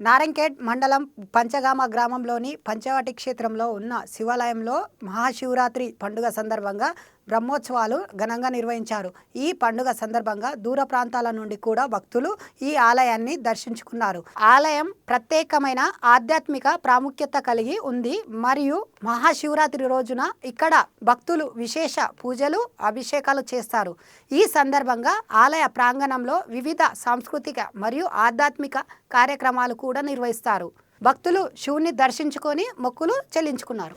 నారంకేడ్ మండలం పంచగామ గ్రామంలోని పంచవటి క్షేత్రంలో ఉన్న శివాలయంలో మహాశివరాత్రి పండుగ సందర్భంగా బ్రహ్మోత్సవాలు ఘనంగా నిర్వహించారు. ఈ పండుగ సందర్భంగా దూర ప్రాంతాల నుండి కూడా భక్తులు ఈ ఆలయాన్ని దర్శించుకున్నారు. ఆలయం ప్రత్యేకమైన ఆధ్యాత్మిక ప్రాముఖ్యత కలిగి ఉంది. మరియు మహాశివరాత్రి రోజున ఇక్కడ భక్తులు విశేష పూజలు అభిషేకాలు చేస్తారు. ఈ సందర్భంగా ఆలయ ప్రాంగణంలో వివిధ సాంస్కృతిక మరియు ఆధ్యాత్మిక కార్యక్రమాలు కూడా నిర్వహిస్తారు. భక్తులు శివుని దర్శించుకొని మొక్కులు చెల్లించుకున్నారు.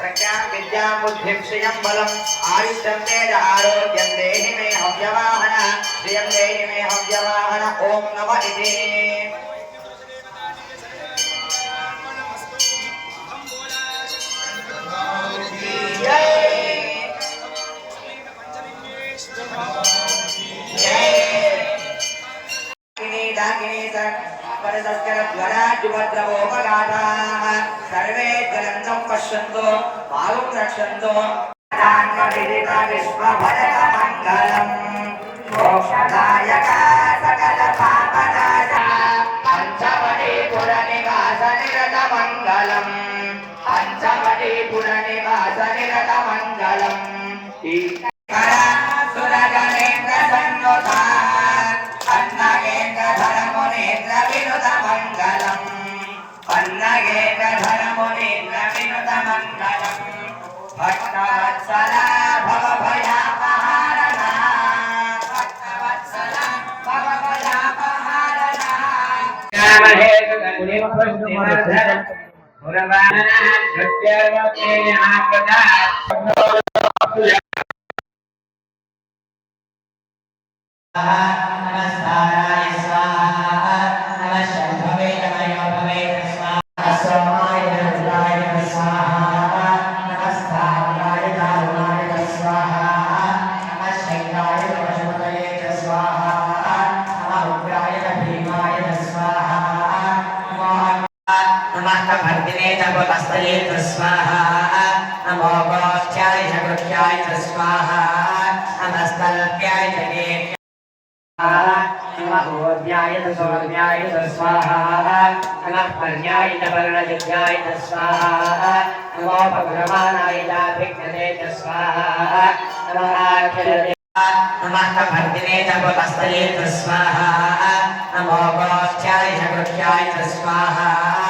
प्रज्ञां विद्यां बुद्धिं श्रियं बलम् आयुष्यं तेज आरोग्यं देहि मे हव्यवाहन। श्रियं देहि मे हव्यवाहन। ॐ नम इति। जय। दाकिनी दाकिनी परतस्करध्वराजुभद्रवोपगाथाः सर्वे ज्वलन्तं पश्यन्तो पालुं रक्षन्तो विश्वभरतमङ्गलम् मोक्षदायक सकलपापनाश पञ्चमणिपुरनिवासनिरतमङ्गलम् पञ्चमणिपुरनिवासनिरतमङ्गलम् मङ्गलम् भक्तवत्सला भव भयापहारणा भक्तवत्सला भव भयापहारणा नमस्काराय भर्दिने तपतस्तये स्वाहा। नमो गोष्ठ्याय गुह्याय स्वाहा। नमस्तल्प्याय जगे नमोऽभ्याय सौरभ्याय स्वाहा। नमः पर्याय पर्णयुभ्याय स्वाहा। नमो भगवानाय लाभिघ्नते स्वाहा। नमः नमः कभर्दिने तपतस्तये स्वाहा। नमो गोष्ठ्याय गुह्याय स्वाहा।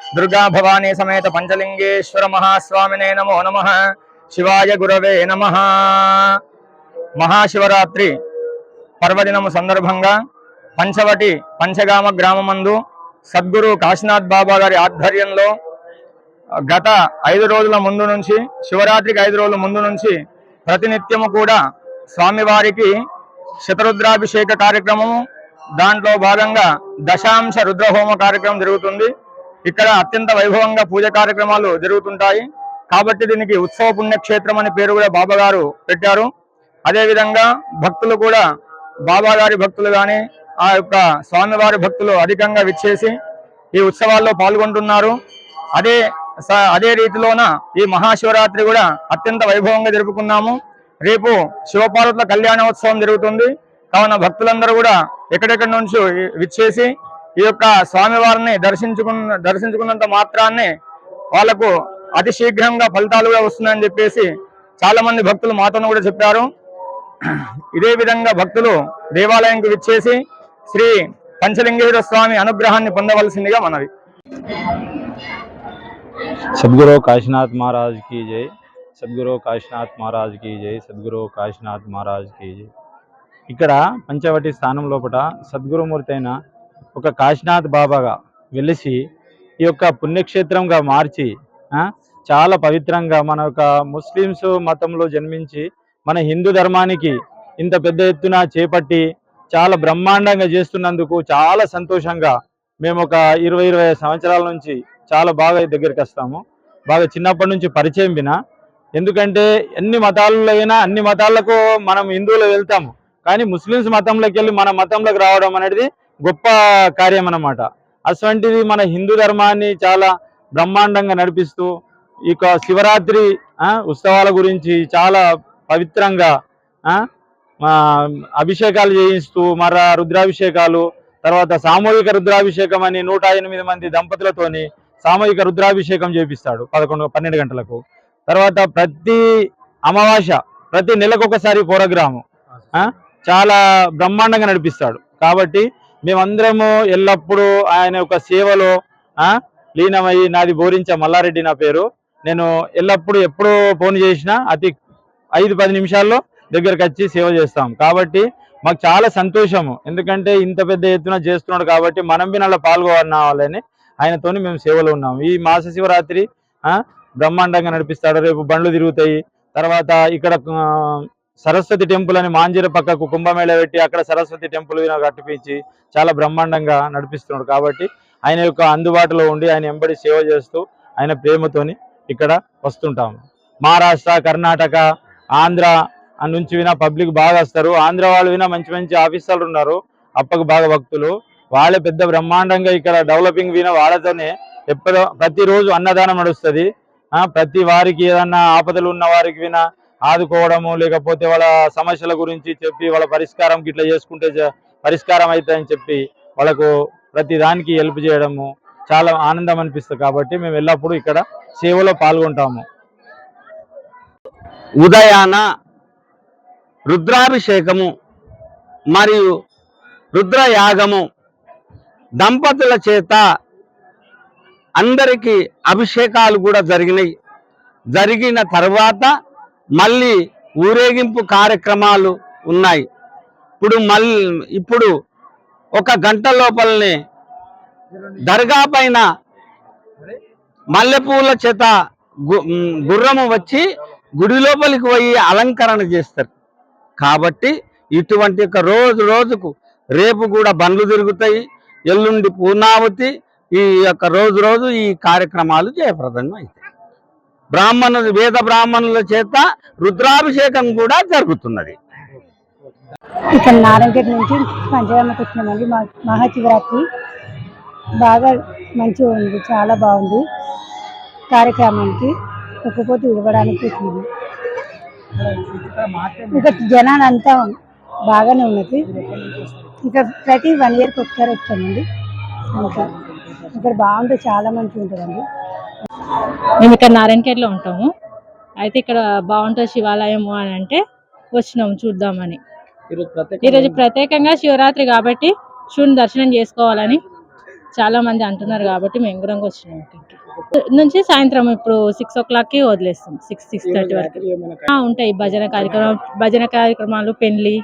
దుర్గా భవానీ సమేత పంచలింగేశ్వర మహాస్వామినే నమో నమ శివాయ గురవే నమ మహాశివరాత్రి పర్వదినము సందర్భంగా పంచవటి పంచగామ గ్రామమందు సద్గురు కాశీనాథ్ బాబా గారి ఆధ్వర్యంలో గత ఐదు రోజుల ముందు నుంచి శివరాత్రికి ఐదు రోజుల ముందు నుంచి ప్రతినిత్యము కూడా స్వామివారికి శతరుద్రాభిషేక కార్యక్రమము. దాంట్లో భాగంగా దశాంశ రుద్రహోమ కార్యక్రమం జరుగుతుంది. ఇక్కడ అత్యంత వైభవంగా పూజ కార్యక్రమాలు జరుగుతుంటాయి. కాబట్టి దీనికి ఉత్సవ పుణ్యక్షేత్రం అని పేరు కూడా బాబా గారు పెట్టారు. అదేవిధంగా భక్తులు కూడా బాబా గారి భక్తులు కానీ ఆ యొక్క స్వామివారి భక్తులు అధికంగా విచ్చేసి ఈ ఉత్సవాల్లో పాల్గొంటున్నారు. అదే స- అదే రీతిలోన ఈ మహాశివరాత్రి కూడా అత్యంత వైభవంగా జరుపుకున్నాము. రేపు శివపార్వతుల కళ్యాణోత్సవం జరుగుతుంది. కావున భక్తులందరూ కూడా ఎక్కడెక్కడి నుంచి విచ్చేసి ఈ యొక్క స్వామివారిని దర్శించుకున్న దర్శించుకున్నంత మాత్రాన్ని వాళ్ళకు అతి శీఘ్రంగా ఫలితాలు కూడా వస్తున్నాయని చెప్పేసి చాలా మంది భక్తులు మాతను కూడా చెప్పారు. ఇదే విధంగా భక్తులు దేవాలయంకు విచ్చేసి శ్రీ పంచలింగేశ్వర స్వామి అనుగ్రహాన్ని పొందవలసిందిగా మనవి. సద్గురు కాశీనాథ్ మహారాజ్కి జై. సద్గురు కాశీనాథ్ మహారాజ్కి జై. సద్గురు కాశీనాథ్ మహారాజ్కి జై. ఇక్కడ పంచవటి స్థానం లోపల సద్గురుమూర్తి అయిన ఒక కాశీనాథ్ బాబాగా వెలిసి ఈ యొక్క పుణ్యక్షేత్రంగా మార్చి చాలా పవిత్రంగా మన యొక్క ముస్లిమ్స్ మతంలో జన్మించి మన హిందూ ధర్మానికి ఇంత పెద్ద ఎత్తున చేపట్టి చాలా బ్రహ్మాండంగా చేస్తున్నందుకు చాలా సంతోషంగా మేము ఒక ఇరవై ఇరవై సంవత్సరాల నుంచి చాలా బాగా దగ్గరికి వస్తాము. బాగా చిన్నప్పటి నుంచి పరిచయం విన. ఎందుకంటే ఎన్ని మతాలలో అయినా అన్ని మతాలకు మనం హిందువులు వెళ్తాము. కానీ ముస్లిమ్స్ మతంలోకి వెళ్ళి మన మతంలోకి రావడం అనేది గొప్ప కార్యం అన్నమాట. అటువంటిది మన హిందూ ధర్మాన్ని చాలా బ్రహ్మాండంగా నడిపిస్తూ ఇక శివరాత్రి ఉత్సవాల గురించి చాలా పవిత్రంగా అభిషేకాలు చేయిస్తూ మర రుద్రాభిషేకాలు తర్వాత సామూహిక రుద్రాభిషేకం అని నూట ఎనిమిది మంది దంపతులతోని సామూహిక రుద్రాభిషేకం చేపిస్తాడు పదకొండు పన్నెండు గంటలకు. తర్వాత ప్రతి అమావాస్య ప్రతి నెలకు ఒకసారి ప్రోగ్రాము చాలా బ్రహ్మాండంగా నడిపిస్తాడు. కాబట్టి మేమందరము ఎల్లప్పుడూ ఆయన యొక్క సేవలో లీనమై నాది బోరించ మల్లారెడ్డి నా పేరు. నేను ఎల్లప్పుడూ ఎప్పుడు ఫోన్ చేసినా అతి ఐదు పది నిమిషాల్లో దగ్గరకు వచ్చి సేవ చేస్తాం. కాబట్టి మాకు చాలా సంతోషము. ఎందుకంటే ఇంత పెద్ద ఎత్తున చేస్తున్నాడు కాబట్టి మనం బినాలో పాల్గొనాలని ఆయనతోని మేము సేవలో ఉన్నాం. ఈ మాస శివరాత్రి బ్రహ్మాండంగా నడిపిస్తాడు. రేపు బండ్లు తిరుగుతాయి. తర్వాత ఇక్కడ సరస్వతి టెంపుల్ అని మాంజీర పక్కకు కుంభమేళ పెట్టి అక్కడ సరస్వతి టెంపుల్ కట్టిపించి చాలా బ్రహ్మాండంగా నడిపిస్తున్నాడు కాబట్టి ఆయన యొక్క అందుబాటులో ఉండి ఆయన ఎంబడి సేవ చేస్తూ ఆయన ప్రేమతోని ఇక్కడ వస్తుంటాము. మహారాష్ట్ర కర్ణాటక ఆంధ్ర నుంచి వినా పబ్లిక్ బాగా వస్తారు. ఆంధ్ర వాళ్ళు వినా మంచి మంచి ఆఫీసర్లు ఉన్నారు. అప్పకు బాగా భక్తులు. వాళ్ళే పెద్ద బ్రహ్మాండంగా ఇక్కడ డెవలపింగ్ విన వాళ్ళతోనే ఎప్పుడో ప్రతిరోజు అన్నదానం నడుస్తుంది. ప్రతి వారికి ఏదన్నా ఆపదలు ఉన్న వారికి వినా ఆదుకోవడము లేకపోతే వాళ్ళ సమస్యల గురించి చెప్పి వాళ్ళ పరిష్కారం గిట్లా చేసుకుంటే జ- పరిష్కారం అవుతాయని చెప్పి వాళ్ళకు ప్రతి దానికి హెల్ప్ చేయడము చాలా ఆనందం అనిపిస్తుంది. కాబట్టి మేము ఎల్లప్పుడూ ఇక్కడ సేవలో పాల్గొంటాము. ఉదయాన రుద్రాభిషేకము మరియు రుద్రయాగము దంపతుల చేత అందరికీ అభిషేకాలు కూడా జరిగినాయి. జరిగిన తర్వాత మళ్ళీ ఊరేగింపు కార్యక్రమాలు ఉన్నాయి. ఇప్పుడు మళ్ళీ ఇప్పుడు ఒక గంట లోపలనే దర్గా పైన మల్లెపూల చేత గు- గుర్రము వచ్చి గుడి లోపలికి పోయి అలంకరణ చేస్తారు. కాబట్టి ఇటువంటి ఒక రోజు రోజుకు రేపు కూడా బండ్లు తిరుగుతాయి. ఎల్లుండి పూర్ణావతి ఈ యొక్క రోజు రోజు ఈ కార్యక్రమాలు జయప్రదంగా అవుతాయి. బ్రాహ్మణులు వేద బ్రాహ్మణుల చేత రుద్రాభిషేకం కూడా జరుగుతున్నది. ఇక్కడ నారాయణగఢ్ నుంచి పంచగామకి వచ్చినామండి మా మహాశివరాత్రి బాగా మంచిగా ఉంది చాలా బాగుంది. కార్యక్రమానికి ఒక్కపోతే ఇవ్వడానికి వచ్చింది. ఇక్కడ జనాలు అంతా బాగానే ఉన్నది. ఇక్కడ ప్రతి వన్ ఇయర్కి ఒకసారి వచ్చామండి ఇంకా ఇక్కడ బాగుంటే చాలా మంచిగా ఉంటుందండి. మేము ఇక్కడ నారాయణఖేడ్లో ఉంటాము. అయితే ఇక్కడ బాగుంటుంది శివాలయం అని అంటే వచ్చినాము చూద్దామని. ఈరోజు ప్రత్యేకంగా శివరాత్రి కాబట్టి శివుని దర్శనం చేసుకోవాలని చాలా మంది అంటున్నారు కాబట్టి మేము కూడా వచ్చినాము నుంచి సాయంత్రం ఇప్పుడు సిక్స్ ఓ క్లాక్కి వదిలేస్తాం. సిక్స్ సిక్స్ థర్టీ వరకు. ఉంటాయి భజన కార్యక్రమం భజన కార్యక్రమాలు పెళ్ళి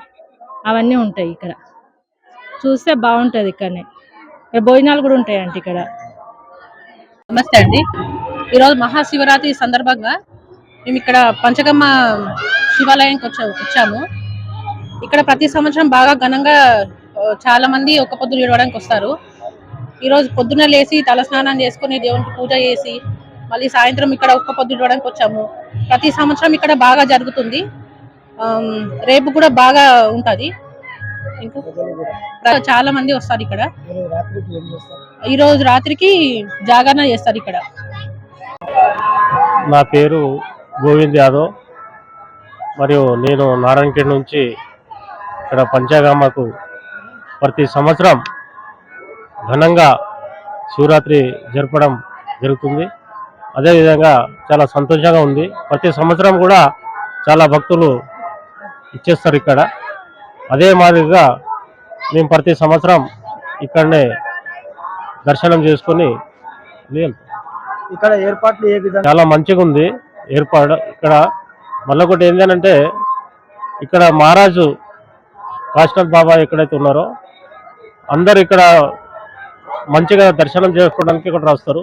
అవన్నీ ఉంటాయి ఇక్కడ. చూస్తే బాగుంటుంది ఇక్కడనే. ఇక్కడ భోజనాలు కూడా ఉంటాయండి ఇక్కడ. నమస్తే అండి. ఈరోజు మహాశివరాత్రి సందర్భంగా మేము ఇక్కడ పంచగమ్మ శివాలయానికి వచ్చా వచ్చాము. ఇక్కడ ప్రతి సంవత్సరం బాగా ఘనంగా చాలా మంది ఒక పొద్దులు ఇడవడానికి వస్తారు. ఈరోజు పొద్దున లేచి తలస్నానం చేసుకొని దేవునికి పూజ చేసి మళ్ళీ సాయంత్రం ఇక్కడ ఒక్క పొద్దు ఇవ్వడానికి వచ్చాము. ప్రతి సంవత్సరం ఇక్కడ బాగా జరుగుతుంది. రేపు కూడా బాగా ఉంటుంది. ఇంకా? చాలా మంది వస్తారు ఇక్కడ. ఈ రోజు రాత్రికి జాగరణ చేస్తారు ఇక్కడ. నా పేరు గోవింద్ యాదవ్. మరియు నేను నారాయణఖేడ్ నుంచి ఇక్కడ పంచాగామకు ప్రతి సంవత్సరం ఘనంగా శివరాత్రి జరపడం జరుగుతుంది. అదేవిధంగా చాలా సంతోషంగా ఉంది. ప్రతి సంవత్సరం కూడా చాలా భక్తులు ఇచ్చేస్తారు ఇక్కడ. అదే మాదిరిగా మేము ప్రతి సంవత్సరం ఇక్కడనే దర్శనం చేసుకొని. ఇక్కడ ఏర్పాట్లు ఏ విధంగా? చాలా మంచిగా ఉంది ఏర్పాటు. ఇక్కడ మళ్ళీ ఒకటి ఏంటంటే ఇక్కడ మహారాజు కాశీనాథ్ బాబా ఎక్కడైతే ఉన్నారో అందరు ఇక్కడ మంచిగా దర్శనం చేసుకోవడానికి ఇక్కడ వస్తారు